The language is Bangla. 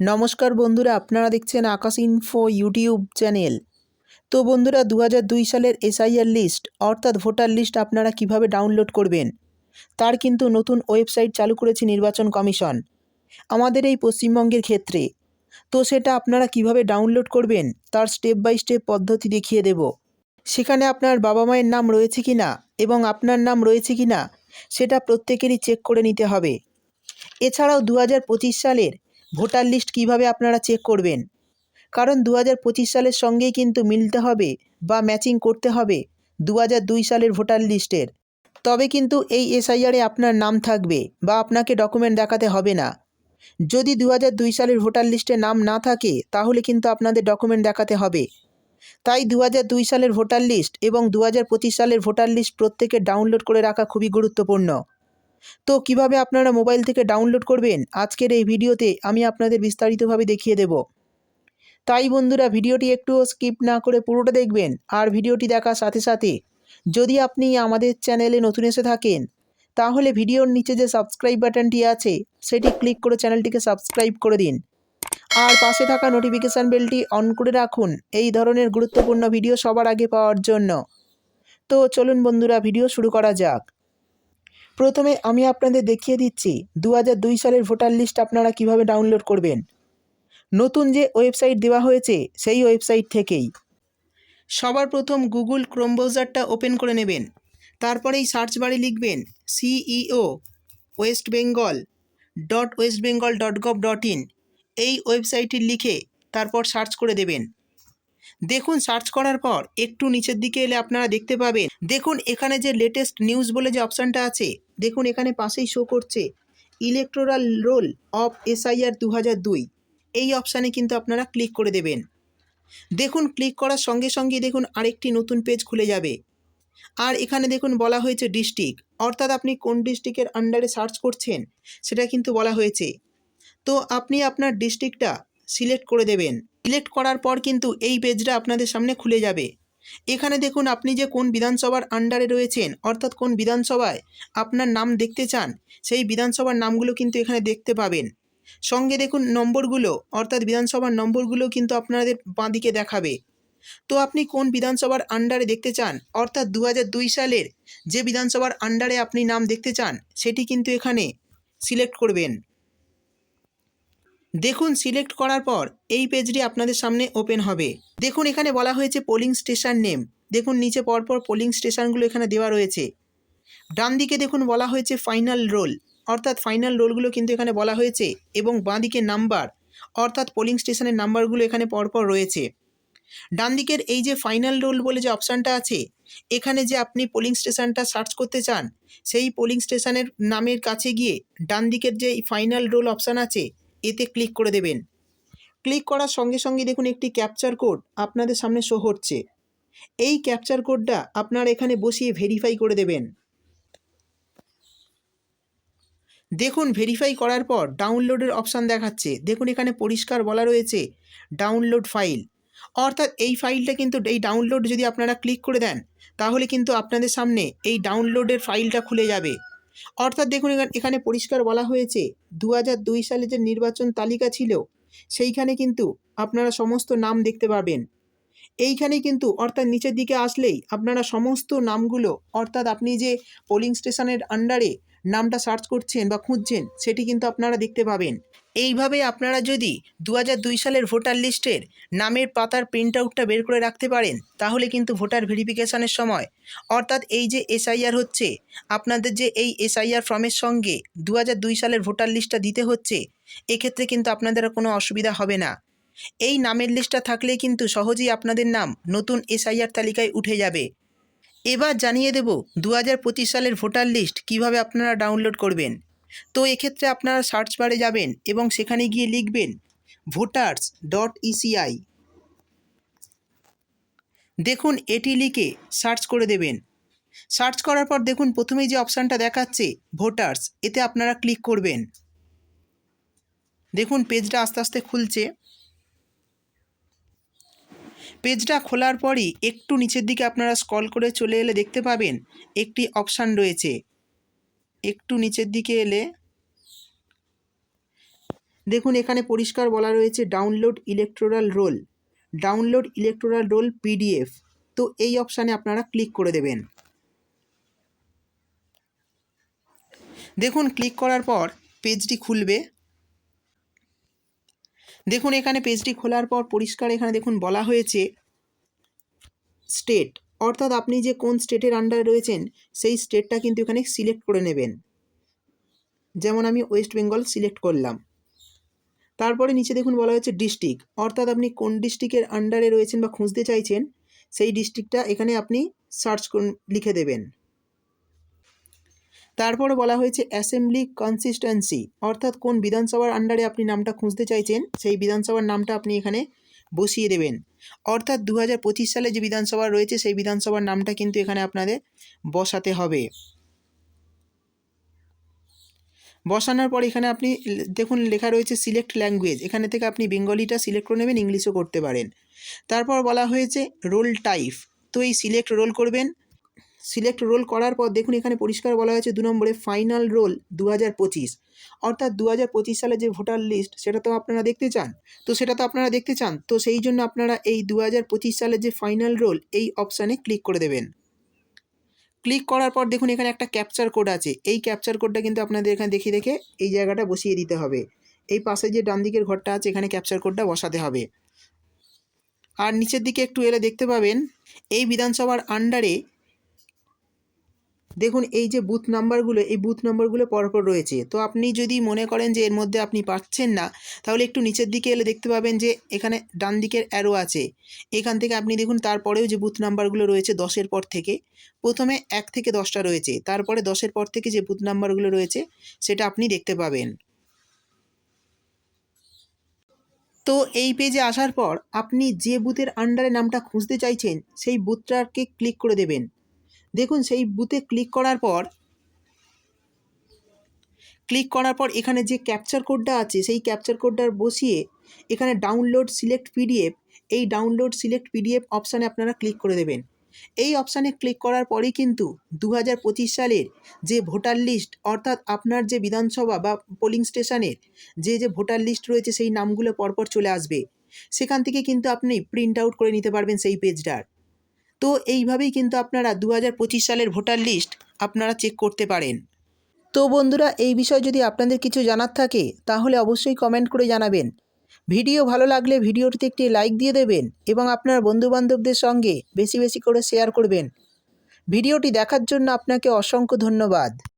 নমস্কার বন্ধুরা, আপনারা দেখছেন আকাশ ইনফো ইউটিউব চ্যানেল তো বন্ধুরা দু সালের এসআইআর লিস্ট অর্থাৎ ভোটার লিস্ট আপনারা কীভাবে ডাউনলোড করবেন? তার কিন্তু নতুন ওয়েবসাইট চালু করেছে নির্বাচন কমিশন। আমাদের এই পশ্চিমবঙ্গের ক্ষেত্রে। তো সেটা আপনারা কীভাবে ডাউনলোড করবেন, তার স্টেপ বাই স্টেপ পদ্ধতি দেখিয়ে দেব। সেখানে আপনার বাবা মায়ের নাম রয়েছে কি না এবং আপনার নাম রয়েছে কি না সেটা প্রত্যেকেরই চেক করে নিতে হবে। এছাড়াও দু হাজার পঁচিশ সালের ভোটার লিস্ট কীভাবে আপনারা চেক করবেন? কারণ দু সালের সঙ্গেই কিন্তু মিলতে হবে বা ম্যাচিং করতে হবে দু সালের ভোটার লিস্টের। তবে কিন্তু এই এসআইআরে আপনার নাম থাকবে বা আপনাকে ডকুমেন্ট দেখাতে হবে না। যদি দু সালের ভোটার লিস্টে নাম না থাকে, তাহলে কিন্তু আপনাদের ডকুমেন্ট দেখাতে হবে। তাই দু সালের ভোটার লিস্ট এবং দু সালের ভোটার লিস্ট প্রত্যেকে ডাউনলোড করে রাখা খুবই গুরুত্বপূর্ণ। তো কীভাবে আপনারা মোবাইল থেকে ডাউনলোড করবেন? আজকের এই ভিডিওতে আমি আপনাদের বিস্তারিতভাবে দেখিয়ে দেব। তাই বন্ধুরা, ভিডিওটি একটু স্কিপ না করে পুরোটা দেখবেন আর ভিডিওটি দেখার সাথে সাথে যদি আপনি আমাদের চ্যানেলে নতুন এসে থাকেন, তাহলে ভিডিওর নিচে যে সাবস্ক্রাইব বাটনটি আছে, সেটি ক্লিক করে চ্যানেলটিকে সাবস্ক্রাইব করে দিন। আর পাশে থাকা নোটিফিকেশান বেলটি অন করে রাখুন এই ধরনের গুরুত্বপূর্ণ ভিডিও সবার আগে পাওয়ার জন্য। তো চলুন বন্ধুরা, ভিডিও শুরু করা যাক। প্রথমে আমি আপনাদের দেখিয়ে দিচ্ছি দু সালের ভোটার লিস্ট আপনারা কীভাবে ডাউনলোড করবেন। নতুন যে ওয়েবসাইট দেওয়া হয়েছে, সেই ওয়েবসাইট থেকেই। সবার প্রথম গুগল ক্রোম ব্রাউজারটা ওপেন করে নেবেন। তারপরেই সার্চ বারে লিখবেন CEO West Bengal dot West Bengal dot gov dot in. এই ওয়েবসাইটটি লিখে তারপর সার্চ করে দেবেন। দেখুন সার্চ করার পর একটু নিচের দিকে এলে আপনারা দেখতে পাবেন। দেখুন এখানে যে লেটেস্ট নিউজ বলে যে অপশানটা আছে দেখুন এখানে পাশেই শো করছে ইলেকটোরাল রোল অফ এসআইআর দু হাজার দুই। এই অপশানে কিন্তু আপনারা ক্লিক করে দেবেন। দেখুন ক্লিক করার সঙ্গে সঙ্গে দেখুন আরেকটি নতুন পেজ খুলে যাবে। আর এখানে দেখুন বলা হয়েছে ডিস্ট্রিক্ট অর্থাৎ আপনি কোন ডিস্ট্রিক্টের আন্ডারে সার্চ করছেন, সেটা কিন্তু বলা হয়েছে। তো আপনি আপনার ডিস্ট্রিক্টটা সিলেক্ট করে দেবেন। সিলেক্ট করার পর কিন্তু এই পেজটা আপনাদের সামনে খুলে যাবে। এখানে দেখুন আপনি যে কোন বিধানসভার আন্ডারে রয়েছেন, অর্থাৎ কোন বিধানসভায় আপনার নাম দেখতে চান, সেই বিধানসভার নামগুলো কিন্তু এখানে দেখতে পাবেন। সঙ্গে দেখুন নম্বরগুলো, অর্থাৎ বিধানসভার নম্বরগুলো কিন্তু আপনাদের বাঁদিকে দেখাবে। তো আপনি কোন বিধানসভার আন্ডারে দেখতে চান, অর্থাৎ দু সালের যে বিধানসভার আন্ডারে আপনি নাম দেখতে চান, সেটি কিন্তু এখানে সিলেক্ট করবেন। দেখুন সিলেক্ট করার পর এই পেজটি আপনাদের সামনে ওপেন হবে। দেখুন এখানে বলা হয়েছে পোলিং স্টেশন নেম দেখুন নিচে পরপর পোলিং স্টেশনগুলো এখানে দেওয়া রয়েছে। ডান দিকে দেখুন বলা হয়েছে ফাইনাল রোল অর্থাৎ ফাইনাল রোলগুলো কিন্তু এখানে বলা হয়েছে এবং বাঁ দিকে নাম্বার অর্থাৎ পোলিং স্টেশনের নাম্বারগুলো এখানে পরপর রয়েছে। ডান দিকের এই যে ফাইনাল রোল বলে যে অপশানটা আছে, এখানে যে আপনি পোলিং স্টেশনটা সার্চ করতে চান, সেই পোলিং স্টেশনের নামের কাছে গিয়ে ডান দিকের যে ফাইনাল রোল অপশান আছে এতে ক্লিক করে দেবেন। ক্লিক করার সঙ্গে সঙ্গে দেখুন একটি ক্যাপচার কোড আপনাদের সামনে শো হচ্ছে। এই ক্যাপচার কোডটা আপনারা এখানে বসিয়ে ভেরিফাই করে দেবেন। দেখুন ভেরিফাই করার পর ডাউনলোডের অপশান দেখাচ্ছে। দেখুন এখানে পরিষ্কার বলা রয়েছে ডাউনলোড ফাইল অর্থাৎ এই ফাইলটা কিন্তু এই ডাউনলোড যদি আপনারা ক্লিক করে দেন, তাহলে কিন্তু আপনাদের সামনে এই ডাউনলোডের ফাইলটা খুলে যাবে। অর্থাৎ দেখুন এখানে পরিষ্কার বলা হয়েছে দু দুই সালে যে নির্বাচন তালিকা ছিল, সেইখানে কিন্তু আপনারা সমস্ত নাম দেখতে পাবেন। এইখানে কিন্তু অর্থাৎ নিচের দিকে আসলেই আপনারা সমস্ত নামগুলো, অর্থাৎ আপনি যে পোলিং স্টেশনের আন্ডারে নামটা সার্চ করছেন বা খুঁজছেন, সেটি কিন্তু আপনারা দেখতে পাবেন। এইভাবে আপনারা যদি দু সালের ভোটার লিস্টের নামের পাতার প্রিন্ট আউটটা বের করে রাখতে পারেন, তাহলে কিন্তু ভোটার ভেরিফিকেশানের সময়। অর্থাৎ এই যে এসআইআর হচ্ছে, আপনাদের যে এই এসআইআর ফর্মের সঙ্গে দু সালের ভোটার লিস্টটা দিতে হচ্ছে, এক্ষেত্রে কিন্তু আপনাদের কোনো অসুবিধা হবে না। এই নামের লিস্টটা থাকলে কিন্তু সহজেই আপনাদের নাম নতুন এসআইআর তালিকায় উঠে যাবে। এবার জানিয়ে দেব দু হাজার পঁচিশ সালের ভোটার লিস্ট কীভাবে আপনারা ডাউনলোড করবেন। তো এক্ষেত্রে আপনারা সার্চ বারে যাবেন এবং সেখানে গিয়ে লিখবেন ভোটার্স ডট ইসিআই দেখুন, এটি লিখে সার্চ করে দেবেন। সার্চ করার পর দেখুন প্রথমেই যে অপশানটা দেখাচ্ছে ভোটার্স এতে আপনারা ক্লিক করবেন। দেখুন, পেজটা আস্তে আস্তে খুলছে। পেজটা খোলার পরই একটু নিচের দিকে আপনারা স্ক্রল করে চলে এলে দেখতে পাবেন একটি অপশান রয়েছে। একটু নিচের দিকে এলে দেখুন এখানে পরিষ্কার বলা রয়েছে download electoral roll download electoral roll PDF তো এই অপশানে আপনারা ক্লিক করে দেবেন। দেখুন ক্লিক করার পর পেজটি খুলবে। দেখুন, এখানে পেজটি খোলার পর পরিষ্কার এখানে দেখুন বলা হয়েছে স্টেট অর্থাৎ আপনি যে কোন স্টেটের আন্ডারে রয়েছেন, সেই স্টেটটা কিন্তু এখানে সিলেক্ট করে নেবেন। যেমন আমি ওয়েস্ট বেঙ্গল সিলেক্ট করলাম। তারপরে নিচে দেখুন বলা হয়েছে ডিস্ট্রিক্ট অর্থাৎ আপনি কোন ডিস্ট্রিক্টের আন্ডারে রয়েছেন বা খুঁজতে চাইছেন, সেই ডিস্ট্রিক্টটা এখানে আপনি সার্চ লিখে দেবেন। তারপরে বলা হয়েছে অ্যাসেম্বলি কনসিস্টেন্সি, অর্থাৎ কোন বিধানসভার আন্ডারে আপনি নামটা খুঁজতে চাইছেন, সেই বিধানসভার নামটা আপনি এখানে বসিয়ে দেবেন। অর্থাৎ দু হাজার পঁচিশ সালে যে বিধানসভা রয়েছে, সেই বিধানসভার নামটা কিন্তু এখানে আপনাদের বসাতে হবে। বসানোর পর এখানে আপনি দেখুন লেখা রয়েছে সিলেক্ট ল্যাঙ্গুয়েজ, এখানে থেকে আপনি বেঙ্গলিটা সিলেক্ট করে নেবেন, ইংলিশও করতে পারেন। তারপর বলা হয়েছে রোল টাইপ, তো এই সিলেক্ট রোল করবেন সিলেক্ট রোল করার পর দেখুন এখানে পরিষ্কার বলা হয়েছে দু নম্বরে ফাইনাল রোল দু হাজার পঁচিশ। অর্থাৎ দু হাজার পঁচিশ সালে যে ভোটার লিস্ট সেটা তো আপনারা দেখতে চান। তো সেটা তো আপনারা দেখতে চান। তো সেই জন্য আপনারা এই দু হাজার পঁচিশ সালের যে ফাইনাল রোল এই অপশানে ক্লিক করে দেবেন। ক্লিক করার পর দেখুন এখানে একটা ক্যাপচার কোড আছে। এই ক্যাপচার কোডটা কিন্তু আপনাদের এখানে দেখে দেখে এই জায়গাটা বসিয়ে দিতে হবে। এই পাশে যে ডান দিকের ঘরটা আছে, এখানে ক্যাপচার কোডটা বসাতে হবে। আর নিচের দিকে একটু এলে দেখতে পাবেন, এই বিধানসভার আন্ডারে দেখুন, এই যে বুথ নাম্বারগুলো এই বুথ নাম্বারগুলো পরপর রয়েছে। তো আপনি যদি মনে করেন যে এর মধ্যে আপনি পাচ্ছেন না, তাহলে একটু নিচের দিকে এলে দেখতে পাবেন যে এখানে ডান দিকের অ্যারো আছে। এখান থেকে আপনি দেখুন, তারপরেও যে বুথ নাম্বারগুলো রয়েছে দশের পর থেকে, প্রথমে এক থেকে দশটা রয়েছে। তারপরে দশের পর থেকে যে বুথ নাম্বারগুলো রয়েছে, সেটা আপনি দেখতে পাবেন। তো এই পেজে আসার পর, আপনি যে বুথের আন্ডারে নামটা খুঁজতে চাইছেন, সেই বুথটাকে ক্লিক করে দেবেন। দেখুন সেই বুথে ক্লিক করার পর ক্লিক করার পর এখানে যে ক্যাপচার কোডটা আছে, সেই ক্যাপচার কোডটা বসিয়ে এখানে ডাউনলোড সিলেক্ট পিডিএফ এই ডাউনলোড সিলেক্ট পিডিএফ অপশানে আপনারা ক্লিক করে দেবেন। এই অপশানে ক্লিক করার পরেই কিন্তু দু হাজার পঁচিশ সালের যে ভোটার লিস্ট অর্থাৎ আপনার যে বিধানসভা বা পোলিং স্টেশনের যে যে ভোটার লিস্ট রয়েছে, সেই নামগুলো পরপর চলে আসবে। সেখান থেকে কিন্তু আপনি প্রিন্ট আউট করে নিতে পারবেন সেই পেজটার তো এইভাবেই কিন্তু আপনারা দু হাজার পঁচিশ সালের ভোটার লিস্ট আপনারা চেক করতে পারেন। তো বন্ধুরা, এই বিষয়ে যদি আপনাদের কিছু জানার থাকে, তাহলে অবশ্যই কমেন্ট করে জানাবেন। ভিডিও ভালো লাগলে ভিডিওটিতে একটি লাইক দিয়ে দেবেন এবং আপনার বন্ধুবান্ধবদের সঙ্গে বেশি বেশি করে শেয়ার করবেন। ভিডিওটি দেখার জন্য আপনাকে অসংখ্য ধন্যবাদ।